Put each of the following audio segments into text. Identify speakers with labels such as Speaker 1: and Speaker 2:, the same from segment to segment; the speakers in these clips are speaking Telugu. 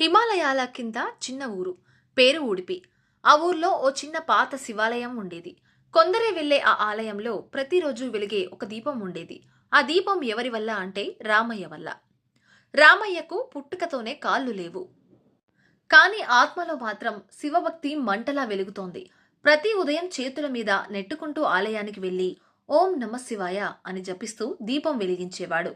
Speaker 1: హిమాలయాల కింద చిన్న ఊరు పేరు ఉడిపి ఆ ఊర్లో ఓ చిన్న పాత శివాలయం ఉండేది. కొందరే వెళ్ళే ఆ ఆలయంలో ప్రతిరోజు వెలిగే ఒక దీపం ఉండేది. ఆ దీపం ఎవరి వల్ల అంటే రామయ్య వల్ల. రామయ్యకు పుట్టుకతోనే కాళ్ళు లేవు. కాని ఆత్మలో మాత్రం శివభక్తి మంటలా వెలుగుతోంది. ప్రతి ఉదయం చేతుల మీద నెట్టుకుంటూ ఆలయానికి వెళ్ళి ఓం నమ శివాయ అని జపిస్తూ దీపం వెలిగించేవాడు.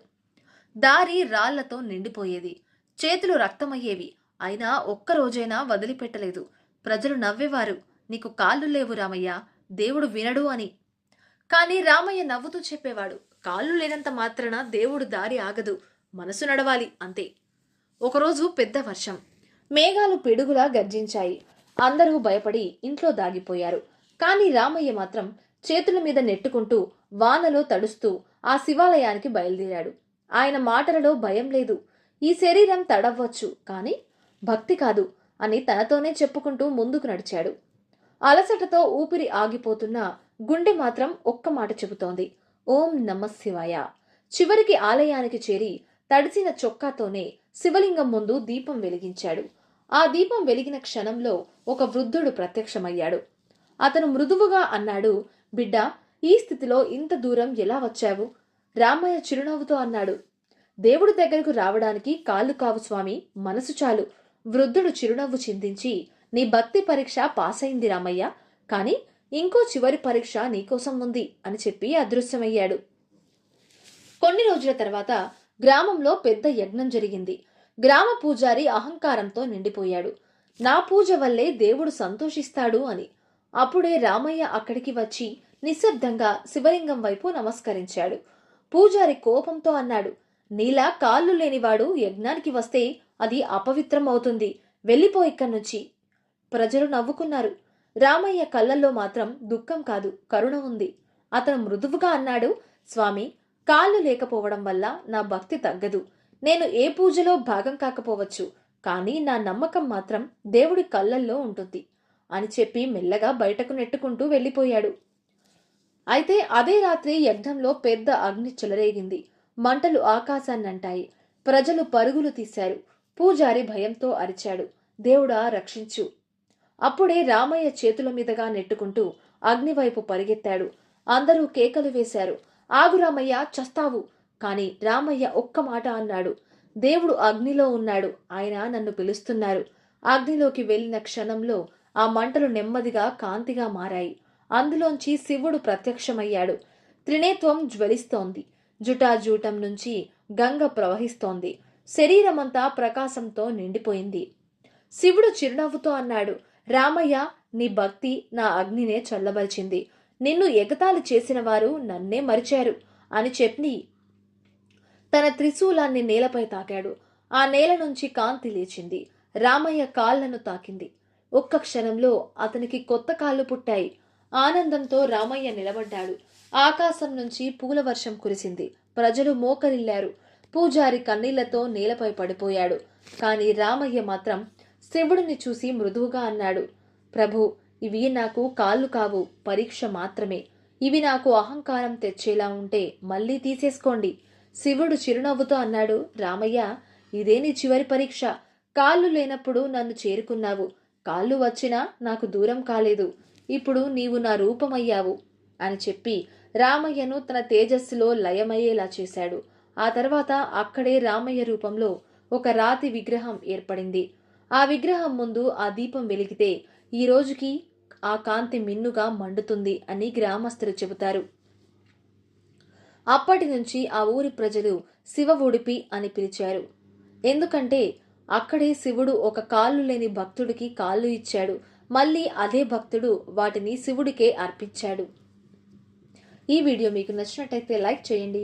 Speaker 1: దారి రాళ్ళతో నిండిపోయేది. చేతులు రక్తమయ్యేవి. అయినా ఒక్క రోజైనా వదిలిపెట్టలేదు. ప్రజలు నవ్వేవారు. నీకు కాళ్ళు లేవు రామయ్య. దేవుడు వినడు అని. కానీ రామయ్య నవ్వుతూ చెప్పేవాడు. కాళ్ళు లేనంత మాత్రాన దేవుడు దారి ఆగదు. మనసు నడవాలి అంతే. ఒకరోజు పెద్ద వర్షం. మేఘాలు పిడుగులా గర్జించాయి. అందరూ భయపడి ఇంట్లో దాగిపోయారు. కానీ రామయ్య మాత్రం చేతుల మీద నెట్టుకుంటూ వానలో తడుస్తూ ఆ శివాలయానికి బయలుదేరాడు. ఆయన మాటలలో భయం లేదు. ఈ శరీరం తడవ్వచ్చు. కానీ భక్తి కాదు అని తనతోనే చెప్పుకుంటూ ముందుకు నడిచాడు. అలసటతో ఊపిరి ఆగిపోతున్న గుండె మాత్రం ఒక్క మాట చెబుతోంది. ఓం నమ శివాయ. చివరికి ఆలయానికి చేరి తడిసిన చొక్కాతోనే శివలింగం ముందు దీపం వెలిగించాడు. ఆ దీపం వెలిగిన క్షణంలో ఒక వృద్ధుడు ప్రత్యక్షమయ్యాడు. అతను మృదువుగా అన్నాడు బిడ్డ ఈ స్థితిలో ఇంత దూరం ఎలా వచ్చావు? రామయ్య చిరునవ్వుతో అన్నాడు దేవుడి దగ్గరకు రావడానికి కాళ్ళు కావు స్వామి మనసు చాలు. వృద్ధుడు చిరునవ్వు చిందించి నీ భక్తి పరీక్ష పాస్ అయింది రామయ్య కానీ ఇంకో చివరి పరీక్ష నీకోసం ఉంది అని చెప్పి అదృశ్యమయ్యాడు. కొన్ని రోజుల తర్వాత గ్రామంలో పెద్ద యజ్ఞం జరిగింది. గ్రామ పూజారి అహంకారంతో నిండిపోయాడు. నా పూజ వల్లే దేవుడు సంతోషిస్తాడు అని. అప్పుడే రామయ్య అక్కడికి వచ్చి నిశ్శబ్దంగా శివలింగం వైపు నమస్కరించాడు. పూజారి కోపంతో అన్నాడు నీలా కాళ్ళు లేనివాడు యజ్ఞానికి వస్తే అది అపవిత్రం అవుతుంది వెళ్ళిపో ఇక్కడి నుంచి ప్రజలు నవ్వుకున్నారు. రామయ్య కళ్ళల్లో మాత్రం దుఃఖం కాదు కరుణ ఉంది. అతను మృదువుగా అన్నాడు స్వామి కాళ్ళు లేకపోవడం వల్ల నా భక్తి తగ్గదు. నేను ఏ పూజలో భాగం కాకపోవచ్చు కానీ నా నమ్మకం మాత్రం దేవుడి కళ్ళల్లో ఉంటుంది అని చెప్పి మెల్లగా బయటకు నెట్టుకుంటూ వెళ్ళిపోయాడు. అయితే అదే రాత్రి యజ్ఞంలో పెద్ద అగ్ని చెలరేగింది. మంటలు ఆకాశాన్నంటాయి. ప్రజలు పరుగులు తీశారు. పూజారి భయంతో అరిచాడు. దేవుడా రక్షించు. అప్పుడే రామయ్య చేతుల మీదుగా నెట్టుకుంటూ అగ్నివైపు పరిగెత్తాడు. అందరూ కేకలు వేశారు. ఆగు రామయ్య చస్తావు! కాని రామయ్య ఒక్క మాట అన్నాడు. దేవుడు అగ్నిలో ఉన్నాడు. ఆయన నన్ను పిలుస్తున్నారు. అగ్నిలోకి వెళ్ళిన క్షణంలో ఆ మంటలు నెమ్మదిగా కాంతిగా మారాయి. అందులోంచి శివుడు ప్రత్యక్షమయ్యాడు. త్రినేత్వం జ్వలిస్తోంది. జుటాజూటం నుంచి గంగ ప్రవహిస్తోంది. శరీరమంతా ప్రకాశంతో నిండిపోయింది. శివుడు చిరునవ్వుతో అన్నాడు రామయ్య నీ భక్తి నా అగ్నినే చల్లబరిచింది. నిన్ను ఎగతాళి చేసిన వారు నన్నే మరిచారు అని చెప్పి తన త్రిశూలాన్ని నేలపై తాకాడు. ఆ నేల నుంచి కాంతి లేచింది. రామయ్య కాళ్ళను తాకింది. ఒక్క క్షణంలో అతనికి కొత్త కాళ్ళు పుట్టాయి. ఆనందంతో రామయ్య నిలబడ్డాడు. ఆకాశం నుంచి పూల వర్షం కురిసింది. ప్రజలు మోకరిల్లారు. పూజారి కన్నీళ్ళతో నేలపై పడిపోయాడు. కాని రామయ్య మాత్రం శివుడిని చూసి మృదువుగా అన్నాడు. ప్రభు ఇవి నాకు కాళ్ళు కావు పరీక్ష మాత్రమే. ఇవి నాకు అహంకారం తెచ్చేలా ఉంటే మళ్ళీ తీసేసుకోండి. శివుడు చిరునవ్వుతో అన్నాడు రామయ్య ఇదే నీ చివరి పరీక్ష. కాళ్ళు లేనప్పుడు నన్ను చేరుకున్నావు. కాళ్ళు వచ్చినా నాకు దూరం కాలేదు. ఇప్పుడు నీవు నా రూపమయ్యావు అని చెప్పి రామయ్యను తన తేజస్సులో లయమయ్యేలా చేశాడు. ఆ తర్వాత అక్కడే రామయ్య రూపంలో ఒక రాతి విగ్రహం ఏర్పడింది. ఆ విగ్రహం ముందు ఆ దీపం వెలిగితే ఈ రోజుకి ఆ కాంతి మిన్నుగా మండుతుంది అని గ్రామస్తులు చెబుతారు. అప్పటి నుంచి ఆ ఊరి ప్రజలు శివ ఉడిపి అని పిలిచారు. ఎందుకంటే అక్కడే శివుడు ఒక కాళ్ళు లేని భక్తుడికి కాళ్ళు ఇచ్చాడు. మళ్ళీ అదే భక్తుడు వాటిని శివుడికే అర్పించాడు. ఈ వీడియో మీకు నచ్చినట్టయితే లైక్ చేయండి